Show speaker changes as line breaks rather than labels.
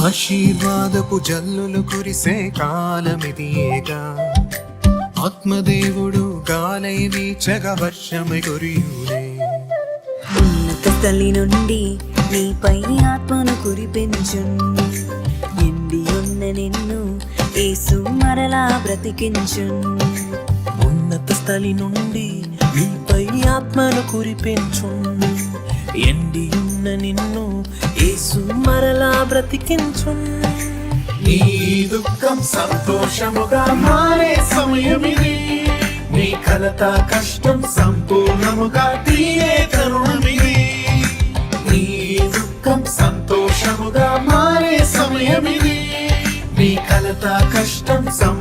ఆశీర్వాదపు జల్లులు కురిసే కాలమిదియేగా ఆత్మదేవుడు గాలై వీచగ వర్షమై కురియునే.
ఉన్నత తల్లి నుండి నీపై ఆత్మను కురిపించు ఎండి ఉన్న నిన్ను ఏసు మరలా బ్రతికించు
ఉన్నత స్థలి నుండి నీపై ఆత్మను కురిపించు ఎండి ఉన్న నిన్ను ఏసు మరలా బ్రతికించు
నీ దుఃఖం సంతోషముగా మారే సమయమిది. నీ కలత కష్టం సంపూర్ణముగా తీరే తరుణమిది. నీ దుఃఖం సంతోషముగా మారే సమయమిది. నీ కలత కష్టం సం